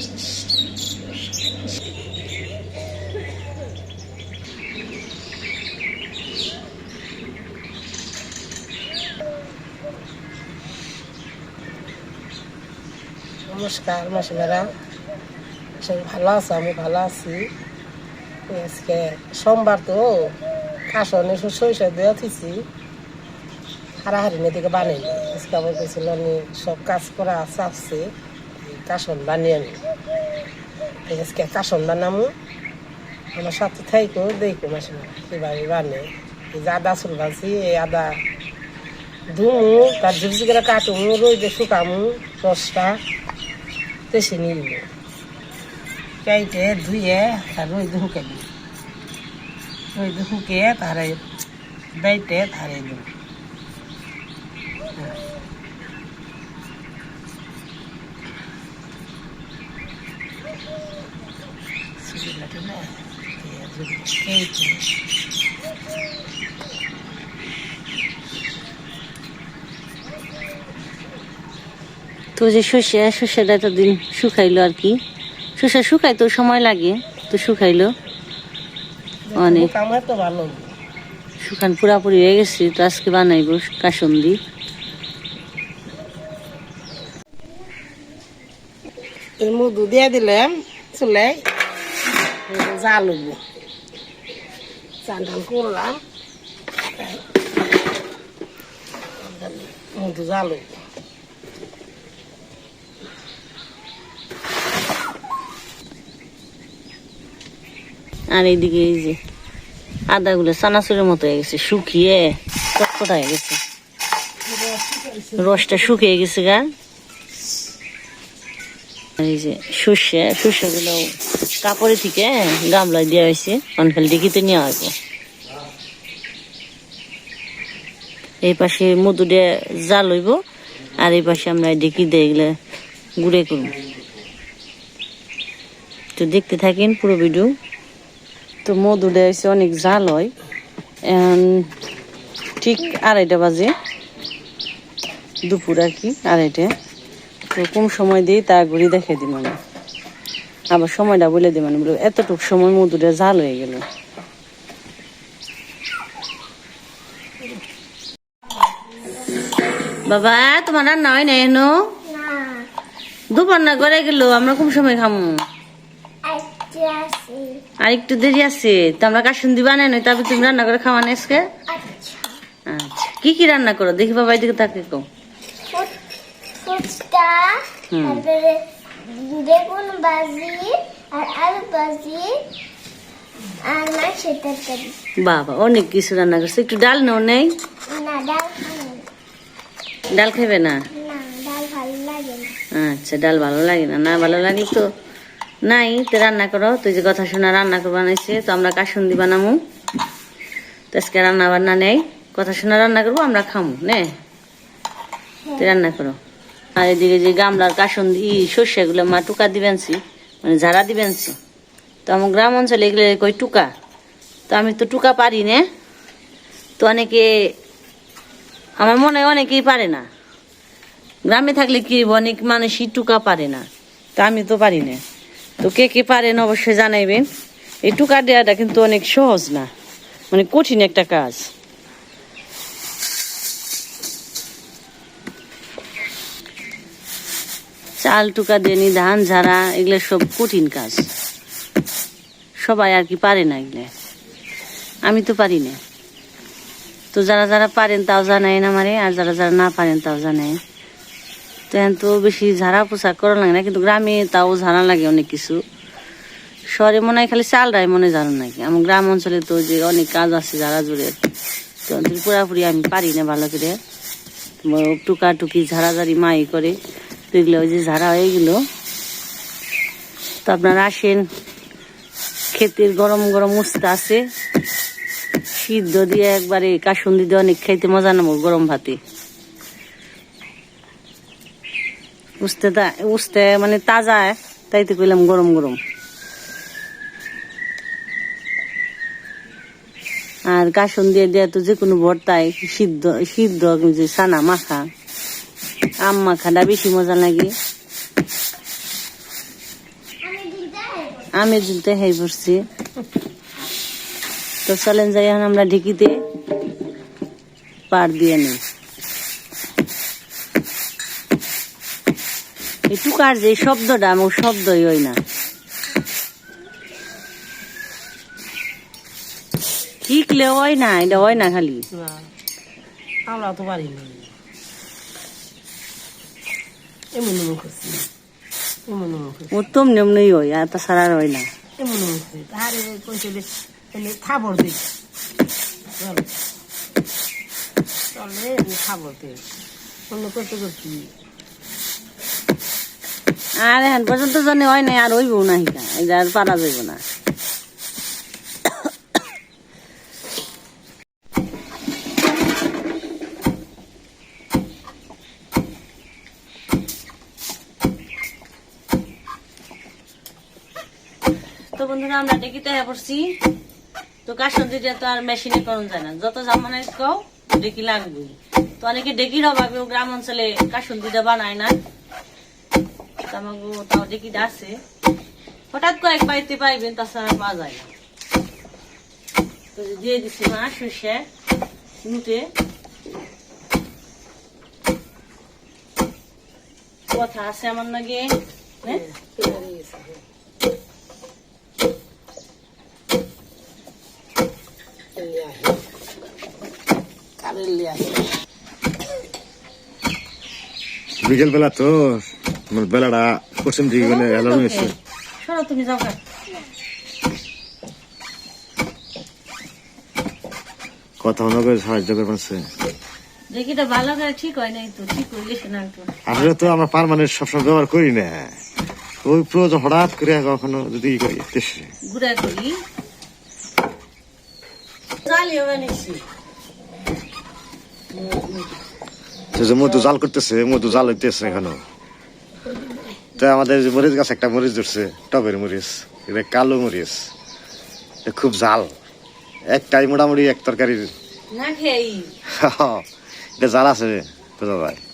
নমস্কার মাসিমারা সবাই ভালো আছে, আমি ভালো আছি। আজকে সোমবার তো কাশনে সরিষা দিয়ে থুইছি হারাহারি দিকে বানাইনি আজকে আমার আমি সব কাজ করা চাপছে কাশন বানিয়ে তাই আজকে কাশন বানামু, আমার সাথে থাইকো, দেখো মাসিমারা কীভাবে বানে। এই যে আদা চুল ভাজি এই আদা ধুমু, তার ঝুপঝি করে কাটুমু, রোদে শুকামু রসটা তেসে নিল কেটে ধুয়ে তার রোদ শুকে দিল রোদ শুকিয়ে তারে বেটে তারে দিল তো যে শস্য শস্যটা এতদিন শুকাইলো আর কি। শস্য শুকাইতো সময় লাগে, তো শুকাইলো। অনেক। আমার তো ভালো শুকান পুরাপুরি হয়ে গেছে, তো আজকে বানাইবো কাসন্দি। এই মধু দিয়ে দিলাম চুলে জাল উঠব চান টান করলাম আর এইদিকে এই যে আদাগুলো চানাচুরের মতো হয়ে গেছে, শুকিয়ে চটপটা হয়ে গেছে। রসটা শুকিয়ে গেছে গা। এই যে সর্ষে, সর্ষেগুলো কাপড়ে থেকে গামলায় দেওয়া হয়েছে, অনখালি ডিকিতে নেওয়া হইব এই পাশে মধু দিয়ে জাল হইব, আর এই পাশে আমরা ডেকি দিয়ে এগুলো গুঁড়ে করব। তো দেখতে থাকেন পুরো ভিডিও। তো মধু দেওয়া অনেক জাল হয়। ঠিক আড়াইটা বাজে। দুপুর আর কি, আড়াইটে। তো কোন সময় দিই তা ঘুরি দেখে দিই মানে। আবার সময়টা বলে দিই মানে এতটুকু সময় মধুটা জাল হয়ে গেল। বাবা তোমার রান্না হয় না। এনো দুপুর না করে গেল আমরা কোন সময় খামু। আর একটু দেরি আছে তো আমরা কাশুন দিবা না নয় তবে তুমি রান্না করে খাওয়া না আজকে? আচ্ছা। কি কি রান্না করো? দেখি বাবা এদিকে তাকে কো তারপরে বেগুন ভাজি আর আলু ভাজি আর মাছের তরকারি। বাবা অনেক কিছু রান্না করছে। একটু ডাল নেও নেই? না ডাল খাব। ডাল খাইবে না? আচ্ছা ডাল ভালো লাগে না। না ভালো লাগে তো। নাই তো রান্না করো। তুই যে কথা শোনা রান্না করে বানাইছে তো আমরা কাসুন্দি বানামু তো আজকে রান্না বান্না নেই। কথা শোনা রান্না করব আমরা খামু নে? তুই রান্না করো। আর এদিকে যে গামলার কাসুন্দি সর্ষেগুলো মা টুকা দিবেনছি মানে ঝাড়া দিবেনছি। তো আমার গ্রাম অঞ্চলে এগুলো কই টুকা? তো আমি তো টুকা পারি না? তো অনেকে আমার মনে হয় অনেকেই পারে না। গ্রামে থাকলে কি অনেক মানুষই টুকা পারে না। তা আমি তো পারি না। তো কে কে পারেন অবশ্যই জানাইবেন। এই টুকা দেওয়াটা কিন্তু অনেক সহজ না। মানে কঠিন একটা কাজ। চাল টুকা দেনি, ধান ঝাড়া, এগুলো সব কঠিন কাজ। সবাই আর কি পারে না এগুলো। আমি তো পারি না। তো যারা যারা পারেন তাও জানাইন আমারে আর যারা যারা না পারেন তাও জানাই। তো এখন তো বেশি ঝাড়া পোশাক করা লাগে না, কিন্তু গ্রামে তাও ঝাড়া লাগে অনেক কিছু। শহরে মনে হয় খালি চালটাই মনে জানো নাকি আমার গ্রাম অঞ্চলে তো যে অনেক কাজ আছে যারা জুড়ে তো পুরাপুরি আমি পারি না ভালো করে টুকা টুকি ঝাড়াঝাড়ি মাই করে, তো এগুলো ওই যে ঝাড়া হয়ে গেল। তো আপনারা আসেন, ক্ষেতের গরম গরম উস্তা আছে। সিদ্ধ দিয়ে একবারে কাসুন্দি দিয়ে অনেক খাইতে মজা নেব গরম ভাতে। উস্তে উস্তে মানে তাজা তাইতে কইলাম গরম গরম। আর কাসন দিয়ে দেয়া তো যে কোনো ভর্তায় সিদ্ধ সিদ্ধ যে সানা মাখা আম মাখাটা বেশি মজা লাগে। আমি ঝুলতে হেই পড়ছি তো চলেন যাই এখন আমরা ঢেকিতে পার দিয়ে নিই। এই টুকার যে শব্দটা আমার শব্দই হয় না। শিখলে হয় না এটা হয় না খালি। আমরা তো পারি না। এমন এমন করছি এমন এমন করছি। ও তোম নেমনই হয় আর তাছাড়া আর হয় না। এমন এনে খাবার দিই। চলো। খাবার দিই। অন্য করতে করছি আর এখন পর্যন্ত জানে হয় না আর হইব না হিকা আর পারা যাইব না। তো বন্ধুরা, আমরা ডেকিতে পড়ছি। তো কাশন দিতে তো আর মেশিনে করুন যায় না। যত জামানের কও, ডেকি লাগবে। তো অনেকে ডেকির অভাবে গ্রাম অঞ্চলে কাশন দিতে বানায় না। আমাকে তাও ডেকিটা আছে। হঠাৎ কয়েক পাইতে পাইবেন, তাছাড়া পাওয়া যায় না। তো দিয়ে দিচ্ছি মা, সর্ষে, মুটে। কথা আছে আমার নাকি হ্যাঁ? লিয়া বিকেল বেলা তো আমার বেলাটা পশ্চিম দিকে গেলে এলো হয়েছে সরো তুমি যাও কথা মনে করে সাহায্য করে পারছে দেখিটা ভালো করে ঠিক হয় নাই তো ঠিক আসলে তো আমরা পারমানেন্ট সবসময় ব্যবহার করি না। ওই প্রয়োজন হঠাৎ করে কখনো যদি করি বানিয়েছি। মধু জাল করতেছে মধু জাল হইতেছে এখনও। তো আমাদের যে মরিচ গাছ একটা মরিচ ধরছে টবের মরিচ এটা কালো মরিচ। খুব জাল। একটাই মোটামুটি এক তরকারির। এটা জাল আছে বোঝা যায়।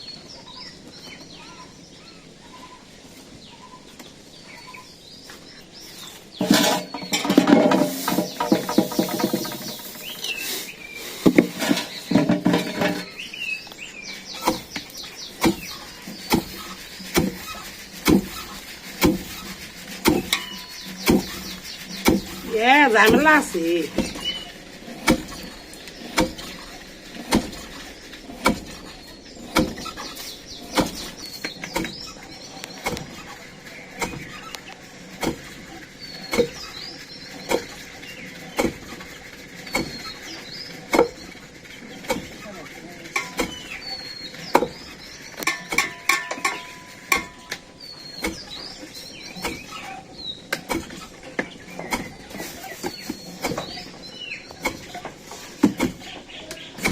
এ ঝামেলা আছে থাকলে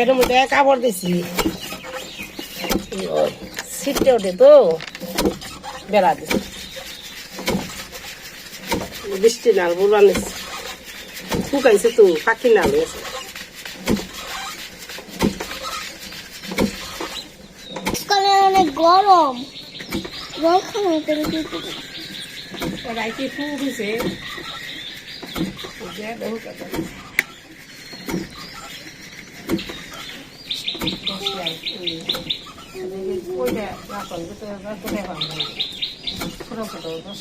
সেটার মধ্যে কাপড় দিছি। সিটে ওঠে তো। বেড়া দিছি। বৃষ্টি নাল বুড়া শুকাইছে তো পাখি নাল অনেক গরম। জল খাওয়া করে কি ওরাই কি ফুল দিছে। দেখো ছোটো ছোটো দশ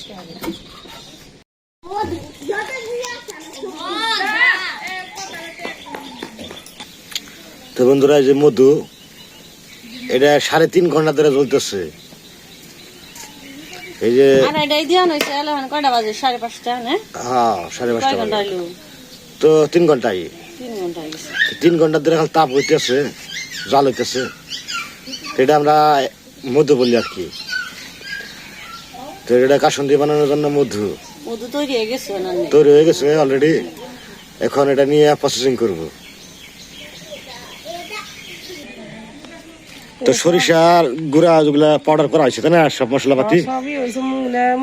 তো বন্ধুরা যে মধু এটা সাড়ে তিন ঘণ্টা ধরে চলতেছে এই যে বাজে? সাড়ে পাঁচটা হ্যাঁ সাড়ে পাঁচটা তো তিন ঘন্টাই। তিন ঘণ্টা তিন ঘণ্টা ধরে তাপ হইতেছে। জাল হইতেছে এটা আমরা মধু বলি আর কি। তো এটা কাসন্দি বানানোর জন্য মধু। মধু তৈরি হয়ে গেছে তৈরি হয়ে গেছে অলরেডি এখন এটা নিয়ে প্রসেসিং করব। তো সরিষার গুঁড়া যেগুলা পাউডার করা হয়েছে তাই না? সব সবই হয়েছে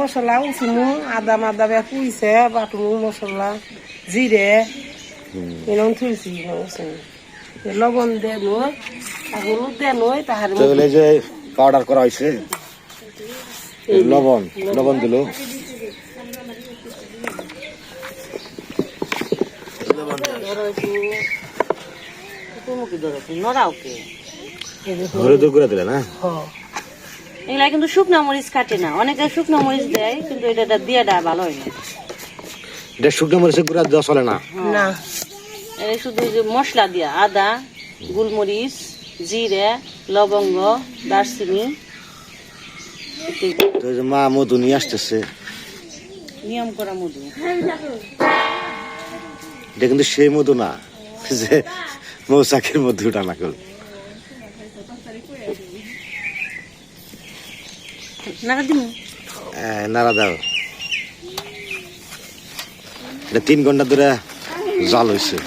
মশলা উচিমু আদা মাদা বে পুইছে বাটুমু মশলা জিরে। এরকম থুইছি লবণ দে নই হলুদ দে তাহার যে পাউডার করা হয়েছে লবণ লবণ। দিল। না? এগুলা কিন্তু শুকনো মরিচ কাটে না। অনেকে শুকনো মরিচ দেয় কিন্তু এটা দিয়ে দেয় ভালো হয় না। এটা শুকনো মরিচের গুঁড়া দেওয়া চলে না? না। শুধু যে মশলা দিয়া আদা গোলমরিচ জিরে লবঙ্গ দারচিনি তো যে মা মধু নিয়ে আসতেছে। নিয়ম করা মধু। এটা কিন্তু সেই মধু না যে মৌচাকের মধুটা না নাড়া দাও। এটা তিন ঘণ্টা ধরে জাল হয়েছে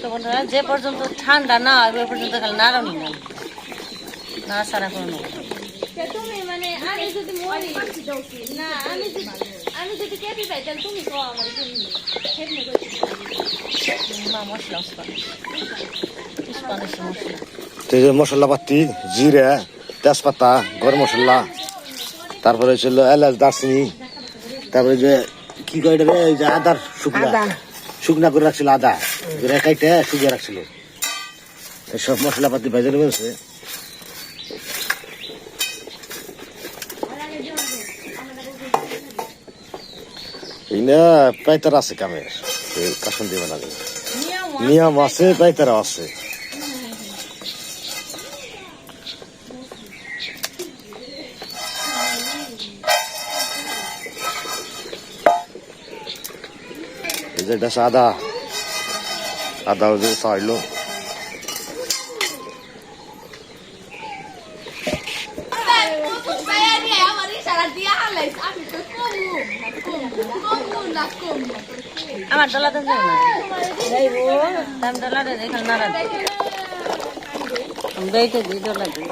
তো বন্ধুরা যে পর্যন্ত ঠান্ডা না ওই পর্যন্ত খালি নাড়ানি না নাড়া সারা তুমি মানে আমি যদি মরি না আমি যদি আমি যদি কেটে পাই তাহলে তুমি কো আমার তুমি হেডনে কইছি মা মশলা পাতি জিরে তেজপাতা গরম মশলা তারপরে ছিল এলাচ দারচিনি তারপরে যে কি কয় এটা রে যে আদার শুকনা। শুকনা করে রাখছিল আদা। কাইটে শুকিয়ে রাখছিল। সব মশলাপাতি ভেজে নেবেছে না পাইতার আছে কামের কাসন দিবে না নিয়ম আছে পাইতারা আছে। এটা হচ্ছে আদা আদা ওই যে চাইলো আমার ডলা দেন যাবে দাম ডলা দেন এখানে নাড়া দেন বেইতে দিই ডলা দিই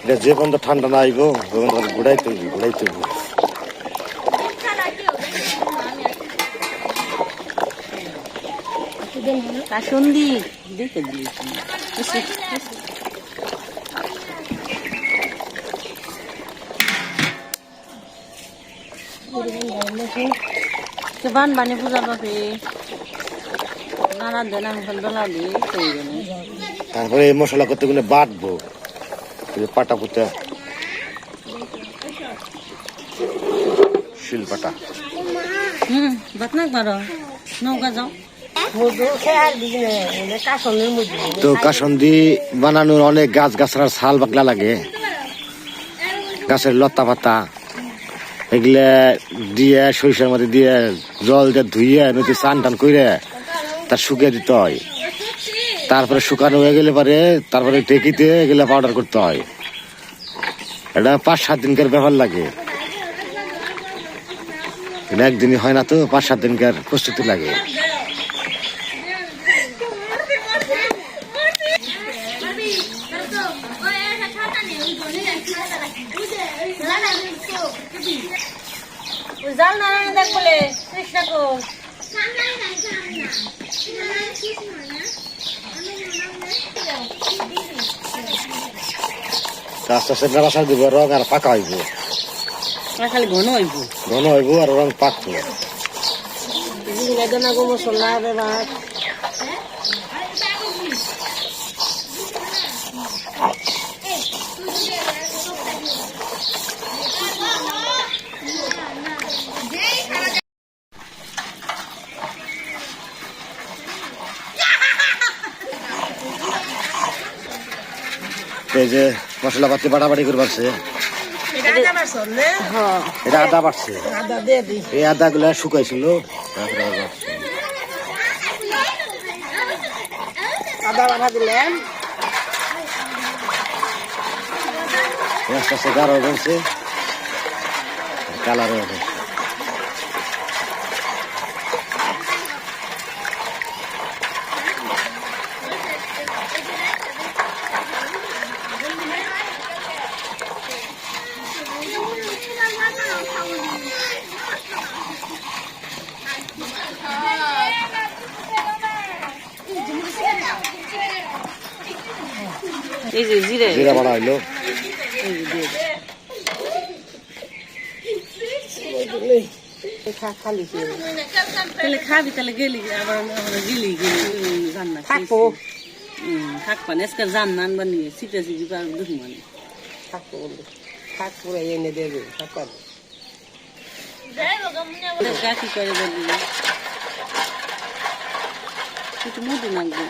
এটা যে পর্যন্ত ঠান্ডা না আইব তখন তাহলে কাসন্দি। দেখে দিয়েছি। বান বানি পূজা পাবে। নাড়া দেন আমি সেই জন্য তারপরে এই মশলা করতে গেলে বাটবো। পাটা পুঁতে শিলপাটা। হুম বাত না পারো নৌকা যাও। তো কাসন্দি বানানোর অনেক গাছ গাছড়ার ছাল বাকলা লাগে। গাছের লতা পাতা। এগুলা দিয়ে সরিষার মধ্যে দিয়ে জল দিয়ে ধুইয়ে নদী চান টান করে তার শুকিয়ে দিতে হয়। তারপরে শুকানো হয়ে গেলে পরে তারপরে টেকিতে এগুলা পাউডার করতে হয়। এটা পাঁচ সাত দিনকার ব্যাপার লাগে। একদিনই হয় না তো, পাঁচ সাত দিনকার প্রস্তুতি লাগে জাল না দেখ বলে চেষ্টা কর আমি আস্তে আস্তে ব্যবসা দিব রং আর পাকা হইব। খালি ঘন হইব? ঘন হইব আর রং পাকবো। মশলা দেবার এই যে মশলা পাতি বাটাবাটি করে পারছে এটা হ্যাঁ। এটা আদা বাড়ছে। এই আদা গুলা শুকাইছিল। তারপরে আবার বাড়ছে। আদা বাটা দিলেন আস্তে আস্তে গাঢ় বলছে কালার যে জিরে। জিরা বাড়া হইল। তাহলে খাবি তাহলে গেলি আবার আমরা গেলি গেলি রান্না থাকব। থাকবা না আজকাল জান নান বানিয়ে সিটা সিটি পার দেখুন মানে থাকব বলে থাক পুরো এনে দেবে থাকার গা করে বলবি? একটু মধু নাকবো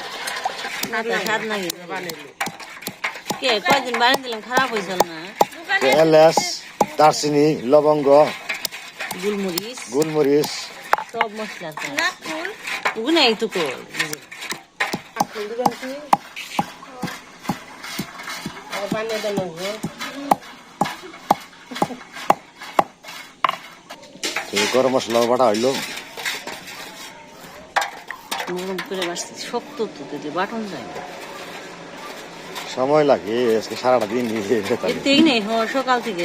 হাতে হাত নাকি কে? কয়দিন বানিয়ে দিলাম খারাপ হয়েছিল না? এলাচ দারচিনি লবঙ্গ গোলমরিচ। গোলমরিচ। সব মশলা ওগুলো বানিয়ে দেন গরম মশলা বাটা হইল। নরম করে বাসতে শক্ত তো বাটন যায় না। সময় লাগে আজকে সারাটা দিন এতেই নেই হ্যাঁ সকাল থেকে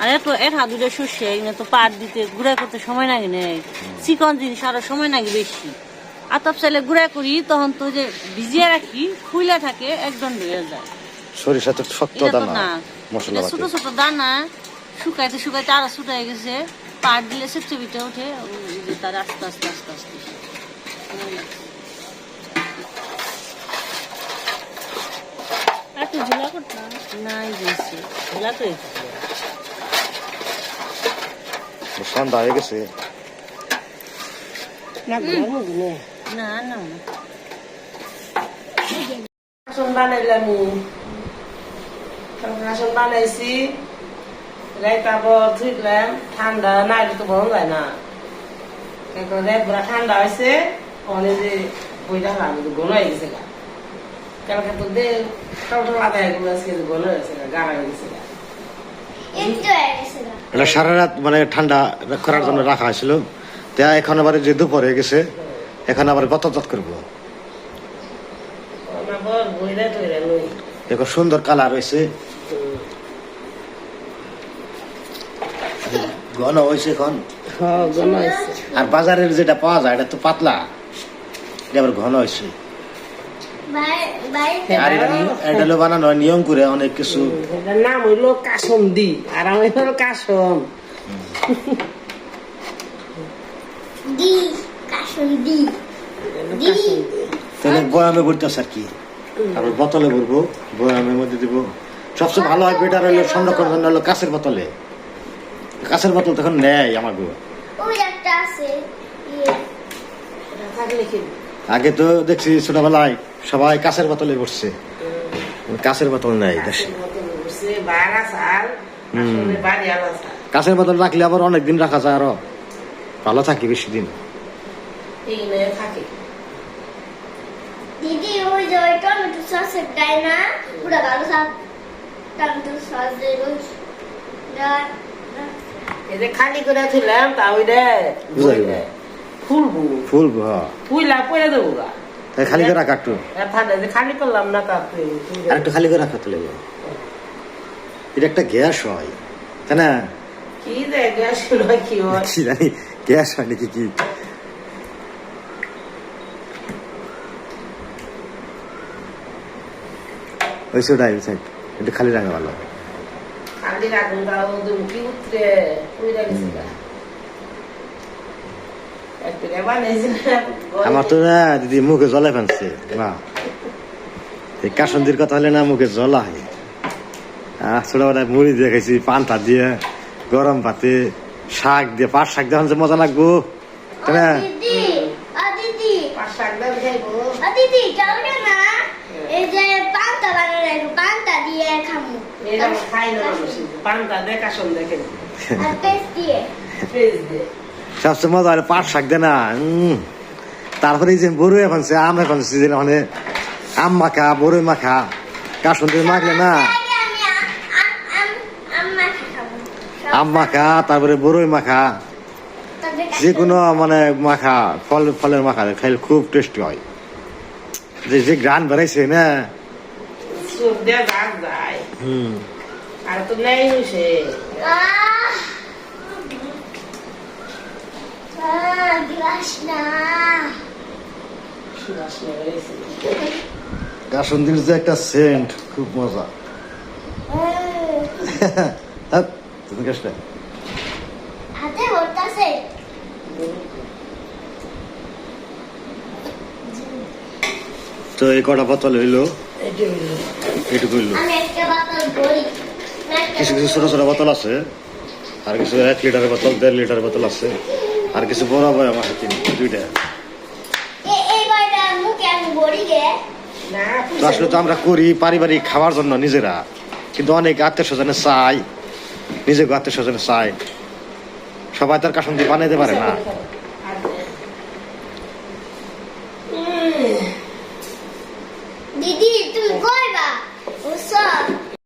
আর এত এর হাত দুটো এগুলো তো পাট দিতে গুঁড়া করতে সময় লাগে না চিকন জিনিস আরও সময় লাগে বেশি। আতপ চাইলে গুঁড়া করি তখন তো যে ভিজিয়ে রাখি খুইলা থাকে একদম হয়ে যায়। সরিষা তো শক্ত দানা মশলা ছোট ছোট দানা শুকাইতে শুকাইতে আরও ছুটাই গেছে। পাট দিলে সে চবিতে ওঠে ওই যে তার আস্তে আস্তে আস্তে আস্তে। একটু ঝোলা করতাম নাই দিয়েছে। ঝোলা করে সন্ধ্যা হয়ে গেছে। না না? না না। আসন বানাইলাম। আসন বানাইছি। রাইতা ঠান্ডা না তো যায় না। এখন রাত ঠান্ডা হয়েছে অনেক যে বইটা আমি হয়ে গেছে গা কালকে তো দে টল আদায় এগুলো আজকে গন হয়েছে গাড়া হয়ে গেছে গা একটু গেছে না এটা সারা রাত মানে ঠান্ডা করার জন্য রাখা হয়েছিল। তা এখন আবার যে দুপুর হয়ে গেছে এখন আবার করব। বইরা টইরা লই। এখন সুন্দর কালার হয়েছে। ঘন হয়েছে এখন। হ্যাঁ আর বাজারের যেটা পাওয়া যায় এটা তো পাতলা। এটা আবার ঘন হয়েছে। আর এটা হলো বানানো হয় নিয়ম করে অনেক কিছু। এটার নাম হইল কাসম দি আর আমি হলো কাসম। দি কাসম দি। তাহলে বয়ামে ভরতেছে আর কি। তারপর বোতলে ভরবো বয়ামের মধ্যে দিব। সবচেয়ে ভালো হয় বেটার হলো সংরক্ষণ জন্য হলো কাছের বোতলে। কাছের বোতল তখন নেয় আমাকে ওই একটা আছে ইয়ে। থাকলে কি? আগে তো দেখছি ছোটবেলায় সবাই কাছের বোতলে বসছে কাছের বোতল নাই দেশে। কাছের বোতল রাখলে আবার অনেক দিন রাখা যায় আরও। ভালো থাকি বেশি দিন দিদি ওই যে টমেটো সসের দেয় না পুরো ভালো সব টমেটো সস দিয়ে। এই যে খালি করে ছিলাম তা ওই রে ফুলবু। ফুল হ্যাঁ। দেবো গা। খালি করে রাখা একটু। খালি করলাম না আর একটু খালি করে রাখা তো লেগে এটা একটা গ্যাস হয় তাই না? কি গ্যাস কি হয়। কি জানি গ্যাস হয় নাকি কি? ওই সেটাই কিন্তু খালি রাঙা ভালো। খালি আগুন দাও দুমকি উতরে পুইরা গেছে গা। একদিনে বানাইছে আমার তো না দিদি মুখে জলে ফেলছে না। এই কাসন্দির কথা হলে না মুখে জলা হয় আহ ছোটবেলায় মুড়ি দিয়ে খাইছি পান্তা দিয়ে গরম ভাতে শাক দিয়ে পাট শাক দিয়ে যে মজা লাগবো। না? দিদি ও দিদি। পাঁচ শাক দাও খাইবো। ও দিদি চলবে না এই যে পান্তা দিয়ে কাসন দেখে আর পেস্ট দিয়ে। পেঁয়াজ দে সবচেয়ে মজা হলে পাট শাক দিয়ে না। তারপরে এই যে বড়ই এখন সে আম এখন সিজন মানে আম মাখা বড়ই মাখা। কাসন্দির মাখলে না? আম মাখা খাব আম মাখা তারপরে বড়ই মাখা। যে কোনো মানে মাখা ফল ফলের মাখা খাইলে খুব টেস্টি হয়। যে যে গ্রান বেড়াইছে না? হুম। আর তো নেই কাসন্দির যে একটা সেন্ট খুব মজা। হ্যাঁ, তুমি কাজটা হাতে ভরতাছে তো এই কটা বোতল হইল? এইটা হইল। এটুকু হইল। আমি একটা বোতল ভরি কিছু কিছু ছোট ছোট বোতল আছে। আর কিছু এক লিটারের বোতল দেড় লিটারের বোতল আছে। আর কিছু বড় ভাই আমার হাতে দুইটা। আসলে তো আমরা করি পারিবারিক খাওয়ার জন্য নিজেরা। কিন্তু অনেক আত্মীয় স্বজনে চাই নিজেকে আত্মীয় স্বজনে চাই সবাই তার কাসন্দি বানাইতে পারে না।